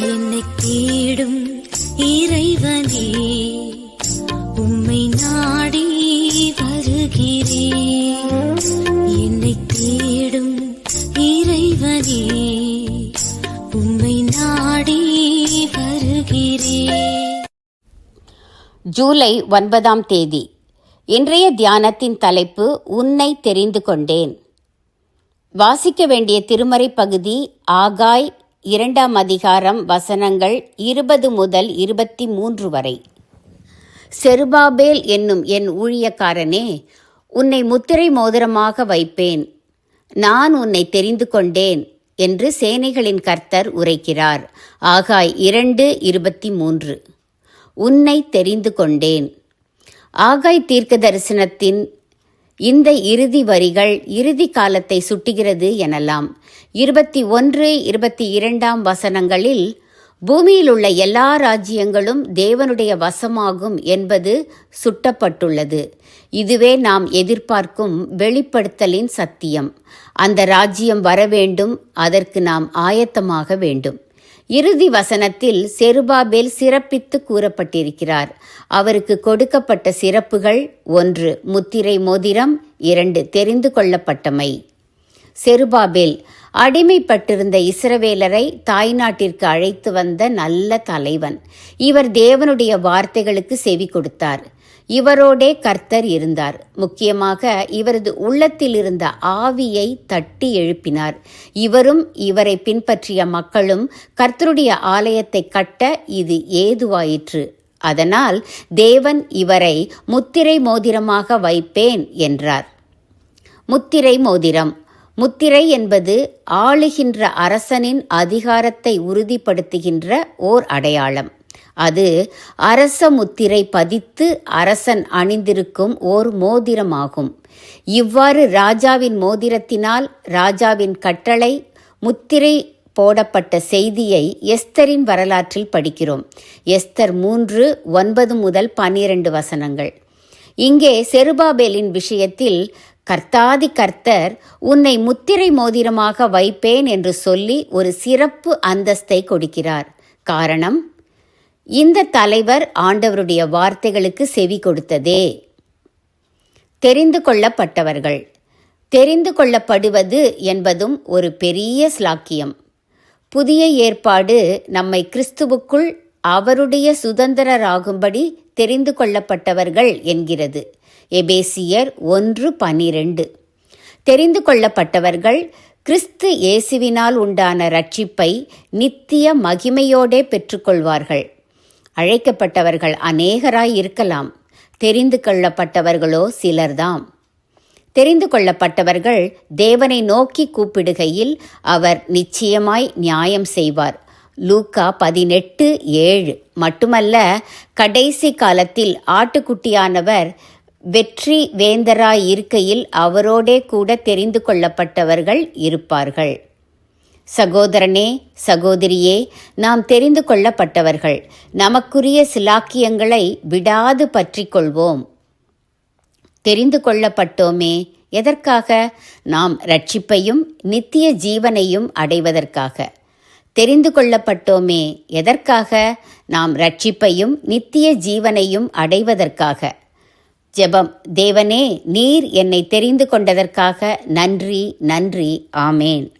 என்னை தேடும் இறைவனே உம்மை நாடி வருகிறேன் என்னை தேடும் இறைவனே உம்மை நாடி வருகிறேன் ஜூலை ஒன்பதாம் தேதி. இன்றைய தியானத்தின் தலைப்பு உன்னை தெரிந்து கொண்டேன். வாசிக்க வேண்டிய திருமறை பகுதி ஆகாய் இரண்டாம் அதிகாரம் வசனங்கள் இருபது முதல் இருபத்தி மூன்று வரை. செருபாபேல் என்னும் என் ஊழியக்காரனே உன்னை முத்திரை மோதிரமாக வைப்பேன். நான் உன்னை தெரிந்து கொண்டேன் என்று சேனைகளின் கர்த்தர் உரைக்கிறார். ஆகாய் இரண்டு இருபத்தி மூன்று. உன்னை தெரிந்து கொண்டேன். ஆகாய் தீர்க்க தரிசனத்தின் இந்த இறுதி வரிகள் இறுதி காலத்தை சுட்டுகிறது எனலாம். இருபத்தி ஒன்று இருபத்தி இரண்டாம் வசனங்களில் பூமியில் உள்ள எல்லா ராஜ்யங்களும் தேவனுடைய வசமாகும் என்பது சுட்டப்பட்டுள்ளது. இதுவே நாம் எதிர்பார்க்கும் வெளிப்படுத்தலின் சத்தியம். அந்த ராஜ்யம் வர வேண்டும் அதற்கு நாம் ஆயத்தமாக வேண்டும். இறுதி வசனத்தில் செருபாபேல் சிறப்பித்து கூறப்பட்டிருக்கிறார். அவருக்கு கொடுக்கப்பட்ட சிறப்புகள் ஒன்று முத்திரை மோதிரம் இரண்டு தெரிந்து கொள்ளப்பட்டமை. செருபாபேல் அடிமைப்பட்டிருந்த இஸ்ரவேலரை தாய்நாட்டிற்கு அழைத்து வந்த நல்ல தலைவன். இவர் தேவனுடைய வார்த்தைகளுக்கு செவி கொடுத்தார். இவரோடே கர்த்தர் இருந்தார். முக்கியமாக இவரது உள்ளத்தில் இருந்த ஆவியை தட்டி எழுப்பினார். இவரும் இவரை பின்பற்றிய மக்களும் கர்த்தருடைய ஆலயத்தை கட்ட இது ஏதுவாயிற்று. அதனால் தேவன் இவரை முத்திரை மோதிரமாக வைப்பேன் என்றார். முத்திரை மோதிரம். முத்திரை என்பது ஆளுகின்ற அரசனின் அதிகாரத்தை உறுதிப்படுத்துகின்ற ஓர் அடையாளம். அது அரச முத்திரை பதித்து அரசன் அணிந்திருக்கும் ஓர் மோதிரமாகும். இவ்வாறு ராஜாவின் மோதிரத்தினால் ராஜாவின் கட்டளை முத்திரை போடப்பட்ட செய்தியை எஸ்தரின் வரலாற்றில் படிக்கிறோம். எஸ்தர் மூன்று ஒன்பது முதல் பன்னிரண்டு வசனங்கள். இங்கே செருபாபேலின் விஷயத்தில் கர்த்தாதி கர்த்தர் உன்னை முத்திரை மோதிரமாக வைப்பேன் என்று சொல்லி ஒரு சிறப்பு அந்தஸ்தை கொடுக்கிறார். காரணம் இந்த தலைவர் ஆண்டவருடைய வார்த்தைகளுக்கு செவி கொடுத்ததே. தெரிந்து கொள்ளப்பட்டவர்கள். தெரிந்து கொள்ளப்படுவது என்பதும் ஒரு பெரிய ஸ்லாக்கியம் புதிய ஏற்பாடு நம்மை கிறிஸ்துவுக்குள் அவருடைய சுதந்திரராகும்படி தெரிந்து கொள்ளப்பட்டவர்கள் என்கிறது. எபேசியர் ஒன்று பனிரெண்டு. தெரிந்து கொள்ளப்பட்டவர்கள் கிறிஸ்து இயேசுவினால் உண்டான ரட்சிப்பை நித்திய மகிமையோடே பெற்றுக்கொள்வார்கள். அழைக்கப்பட்டவர்கள் அநேகராய் இருக்கலாம். தெரிந்து கொள்ளப்பட்டவர்களோ சிலர்தாம். தெரிந்து கொள்ளப்பட்டவர்கள் தேவனை நோக்கி கூப்பிடுகையில் அவர் நிச்சயமாய் நியாயம் செய்வார். லூக்கா பதினெட்டு ஏழு. மட்டுமல்ல கடைசி காலத்தில் ஆட்டுக்குட்டியானவர் வெற்றி வேந்தராய் இருக்கையில் அவரோடே கூட தெரிந்து கொள்ளப்பட்டவர்கள் இருப்பார்கள். சகோதரனே சகோதரியே நாம் தெரிந்து கொள்ளப்பட்டவர்கள். நமக்குரிய சிலாக்கியங்களை விடாது பற்றி கொள்வோம். தெரிந்து கொள்ளப்பட்டோமே எதற்காக? நாம் ரட்சிப்பையும் நித்திய ஜீவனையும் அடைவதற்காக. தெரிந்து கொள்ளப்பட்டோமே எதற்காக? நாம் ரட்சிப்பையும் நித்திய ஜீவனையும் அடைவதற்காக. ஜெபம். தேவனே நீர் என்னை தெரிந்து கொண்டதற்காக நன்றி நன்றி. ஆமேன்.